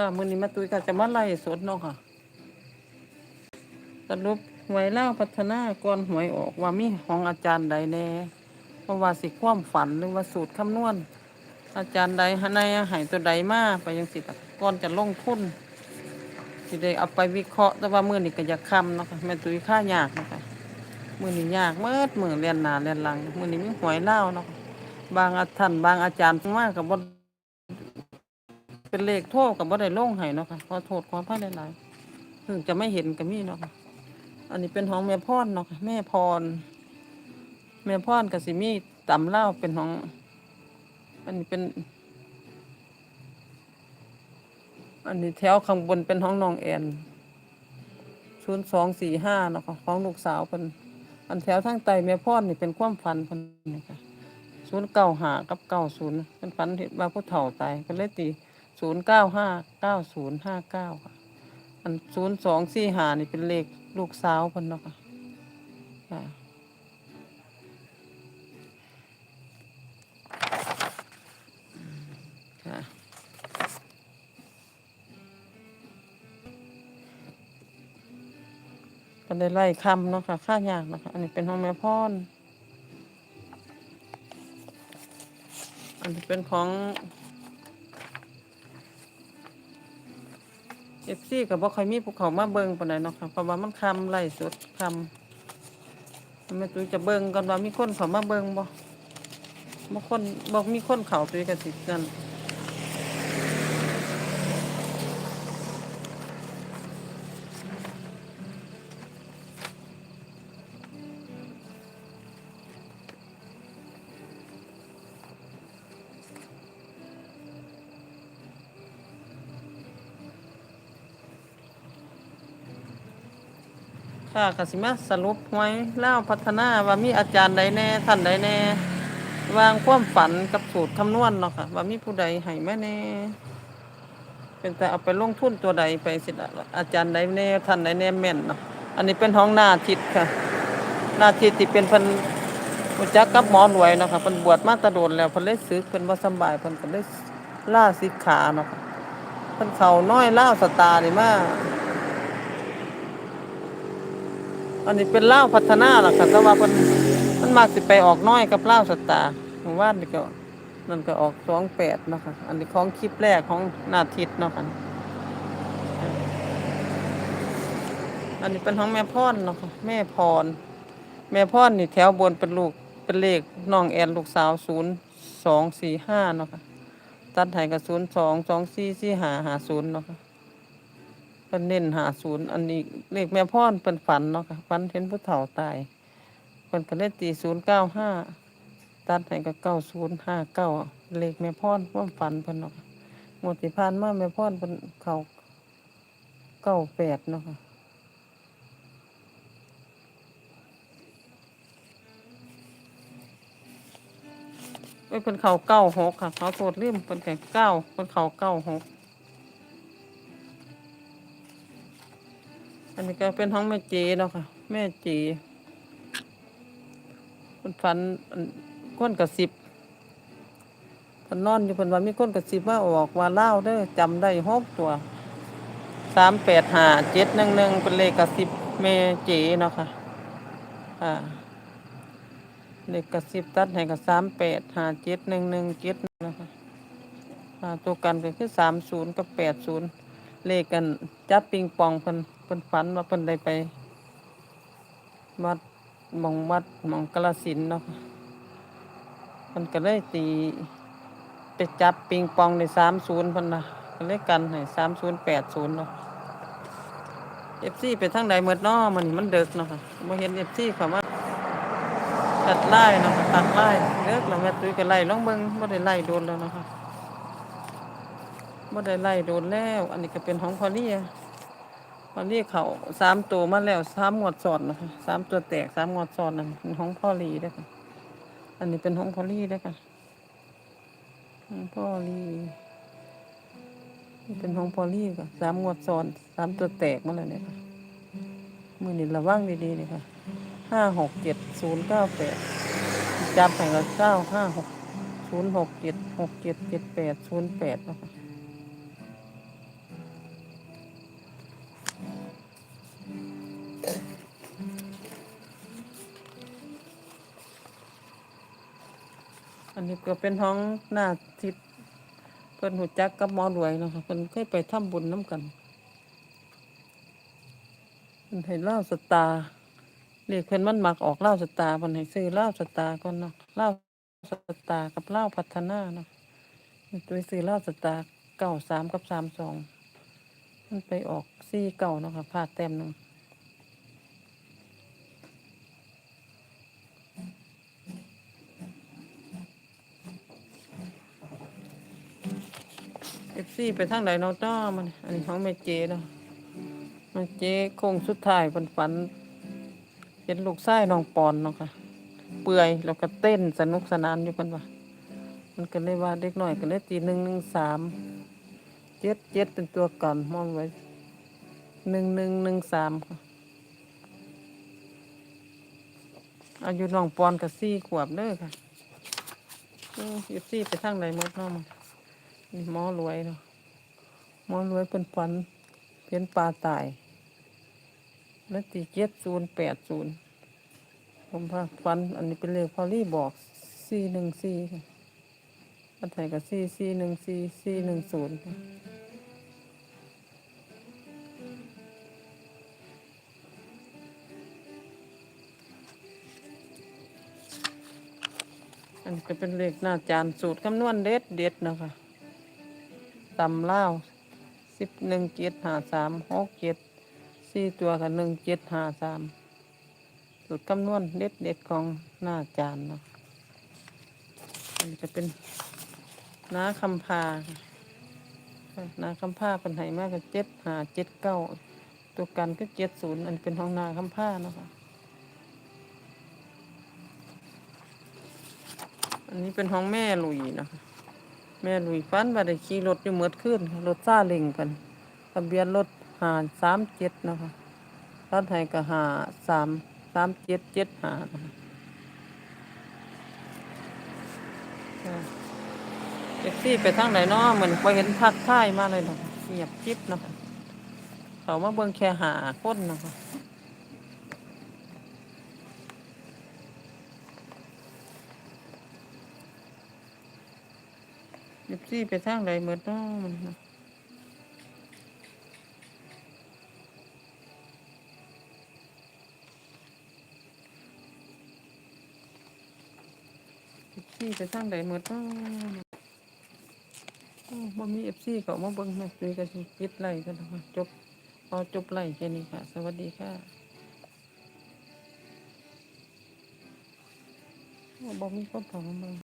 ค่ะมื้อนี้มาตุ้ยก็จะมาไล่สดเนาะค่ะสรุปหวยเล่าพัฒนาก่อนหวยออกว่ามีของอาจารย์ใดแน่เพราะว่าสิความฝันหรือว่าสูตรคำนวณ อาจารย์ใดในให้ตัวใดมาไปยังสิล่ะก่อนจะลงทุนสิได้เอาไปวิเคราะห์แต่ว่ามื้อนี้ก็อยากคำเนาะค่ะแม่ตุ้ยค่ายากเนาะค่ะมื้อนี้ยากเมิดมื้อเรียนหนาเรียนหลังมื้อนี้มีหวยเล่าเนาะบางอาท่านบางอาจารย์มาก็บ่ เป็นเลขโทษกับบ่ได้ลงให้เนาะค่ะขอโทษขออภัยหลายๆถึงจะไม่เห็นก็มีเนาะค่ะอันนี้เป็นของแม่พรเนาะค่ะแม่พรแม่พรกับสิมีตำเล่าเป็นของ อันนี้เป็น อันนี้แถวข้างบนเป็นของน้องแอนศูนย์สองสี่ห้าเนาะค่ะของลูกสาวเป็นอันแถวทางใต้แม่พรนี่เป็นความฝันเพิ่นนี่ค่ะศูนย์เก้าหากับเก้าศูนย์เป็นฝันเห็นว่าผู้เฒ่าตายก็เลยตี ศูนย์เก้าห้าเก้าศูนย์ห้าเก้าค่ะ อันศูนย์สองสี่หานี่เป็นเลขลูกสาวเพิ่นเนาะค่ะค่ะค่ะก็ได้ไล่คำเนาะค่ะค่ายากเนาะค่ะ อันนี้เป็นห้องแม่พรอันนี้เป็นของ เอฟซีก็บ่ค่อยมีภูเขามาเบิ่งปานใดเนาะค่ะเพราะว่ามันคำไล่สดคำแม่ตุ้ยจะเบิ่งก่อนว่ามีคนเขามาเบิ่งบ่บ่คนบ่มีคนเขาตุ้ยก็สิกัน ค่ะกสิมาสรุปหวยเล่าวพัฒนาว่ามีอาจารย์ใดแน่ท่านใดแน่ วางความฝันกับสูตรคำนวณเนาะค่ะว่ามีผู้ใดให้มาแน่ เป็นแต่เอาไปลงทุนตัวใดไปสิอาจารย์ใดแน่ท่านใดแน่แม่นเนาะอันนี้เป็นห้องหน้าทิศค่ะ หน้าทิศที่เป็นพิ่นรู้จักกับหมอรวยเนาะค่ะพิ่นบวชมาตะโดนแล้วพิ่นเลยสึกเพิ่นบ่สบายพิ่นก็เลยล่าสิกขาเนาะค่ะพิ่นเขาน้อยล่าสตาร์นี่มาก อันนี้เป็นเล่าพัฒนาล่ะค่ะแต่ว่าเพิ่นมันมากสิไปออกน้อยกับเล่าสตาร์หมู่บ้านนี่ก็นั่นก็ออก28เนะคะอันนี้ของคลิปแรกของนาทิศเนาะค่ะอันนี้เป็นของแม่พรเนาะค่ะแม่พร แม่พรนี่แถวบนเป็นลูกเป็นเลขน้องแอนลูกสาวศูนย์สองสี่ห้าเนาะค่ะตัดให้กับศูนย์สองสองสี่สี่ห้าหาศูนย์เนาะค่ะ เป็นเน้นหาศูนย์อันนี้เลขแม่พรเป็นฝันเนาะค่ะฝันเห็นผู้เฒ่าตายเป็นก็เลขตีศูนย์เก้าห้าตัดให้กับเก้าศูนย์ห้าเก้าเลขแม่พรความฝันเพิ่นเนาะค่ะงวดที่ผ่านมาแม่พรเป็นเขาเก้าแปดเนาะค่ะเอ้ยเป็นเขาเก้าหกค่ะเขาโทษลืมเป็นแข่เก้าเป็นเขาเก้าหก อันนี้ก็เป็นห้องแม่จีเนาะค่ะ แม่จีเป็นฝันอันก้นกระสิบพันนอนอยู่พิ่นว่ามีก้นกระสิบว่าออกว่าเล่าเด้อจำได้หกตัวสามแปดห้าเจ็ดหนึ่งหนึ่งเป็นเลขกระสิบแม่จีเนาะค่ะอ่าเลขกระสิบตัดให้กับสามแปดห้าเจ็ดหนึ่งหนึ่งเจ็ดนะคะอ่าตัวกันก็คือสามศูนย์กับแปดศูนย์เลขกันจับปิงปองพิ่น เพิ่นฝันว่าเพิ่นได้ไปวัดมองวัดมองกระสินเนาะค่ะเพิ่นก็เลยตีไปจับปิงปองในสามศูนย์พิ่นนะก็เลยกันให้สามศูนย์แปดศูนย์เนาะเอฟซีไปทางใดเมื่อน้อมันมันเดึกเนาะค่ะบ่เห็นเอฟซีเขามาตัดไล่เนาะตัดไล่เลิกแล้วแม่ตุ้ยก็ไล่ลองเบิ่งบ่ได้ไล่โดนแล้วเนาะคะบ่ได้ไล่โดนแล้ว อันนี้ก็เป็นของพอลี่ อลี่เขาสามตัวมาแล้วสามงวดซอนนะคะสามตัวแตกสามงวดซอนนั่นเป็นของพ่อลีเด้อค่ะ อันนี้เป็นของพอลี่เด้อค่ะของพ่อลีนี่เป็นของพอลี่ค่ะสามงวดซอนสามตัวแตกมาแล้วเนี่ยค่ะมือนี่ระวังดีๆเลยค่ะห้าหกเจ็ดศูนย์เก้าแปดจับแห่งละเก้าห้าหกศูนย์หกเจ็ดหกเจ็ดเจ็ดแปดศูนย์แปดนะคะ อันนี้ก็เป็นห้องหน้าทิศเพิ่นหูจักกับหมอรวยนะคะเพิ่นเคยไปทำบุญน้ำกันเพิ่นให้เล่าสตาเรียกเพิ่นมันมักออกเล่าสตาเพิ่นให้ซื้อเล่าสตาก่อนเนาะเล่าสตากับเล่าพัฒนาเนาะตัวซื้อเล่าสตาเก้าสามกับสามสองมันไปออกสี่เก้าเนาะค่ะพลาดแต้มหนึ่ง ซีไปทางไหนเนาะจ้ามัน อันนี้ของแม่เจเนาะแม่เจโค้งสุดท้ายฝันฝันเห็นลูกไส้น้องปอนเนาะค่ะ เปื่อยแล้วก็เต้นสนุกสนานอยู่กันว่ามันก็เลยว่าเด็กน้อยก็เลยตีหนึ่งหนึ่งสามเจ็ดเจ็ดเป็นตัวกันมองไว้หนึ่งหนึ่งหนึ่งสามค่ะอายุน้องปอนกับสี่ขวบเด้อค่ะเอฟซีไปทางไหนหมดเนาะมันหมอรวยเนาะ มอรวยเป็นฝันเพียนปลาตาย แล้วตีเจ็ดศูนย์แปดศูนย์ผมพาฟัน อันนี้เป็นเลขพอลี่บอกสี่หนึ่งสี่อันไหนกับสี่สี่หนึ่งสี่สี่หนึ่งศูนย์อันนี้ก็เป็นเลขหน้าจานสูตรคำนวณเด็ดเด็ดนะคะตำเล่า สิบหนึ่งเจ็ดหาสามหกเจ็ดสี่ตัวกับหนึ่งเจ็ดหาสามสูตรคำนวณเด็ดเด็ดของหน้าจานเนาะอันจะเป็นน้าคำพาน้าคำพาเป็นไหมากกับเจ็ดหาเจ็ดเก้าตัวกันก็เจ็ดศูนย์อันเป็นห้องนาคำพาเนาะคะอันนี้เป็นห้องแม่ลุยนะคะ แม่ลุยฟันว่าได้ขี่รถอยู่เมื่อคืนรถซาเล็งกันทะเบียนรถหาสามเจ็ดนะคะรถไทยก็หาสามสามเจ็ดเจ็ดหาเอ็กซี่ไปทางไหนเนาะเหมือนไปเห็นทักทายมาเลยเนาะเงียบจิ๊บเนาะเขามาเบิ่งแค่หาคนเนาะ เอ็กซี่ไปทางไหนเหมือนเนาะมันเนะเอฟซีไปทางใดหมดเนาะโอ้บ่มีเอฟซีเขามาเบิ่งแม่คุยกันสิปิดไล่กันนะคะจบพอจบไล่แค่นี้ค่ะ สวัสดีค่ะบ่มีคนเขามมา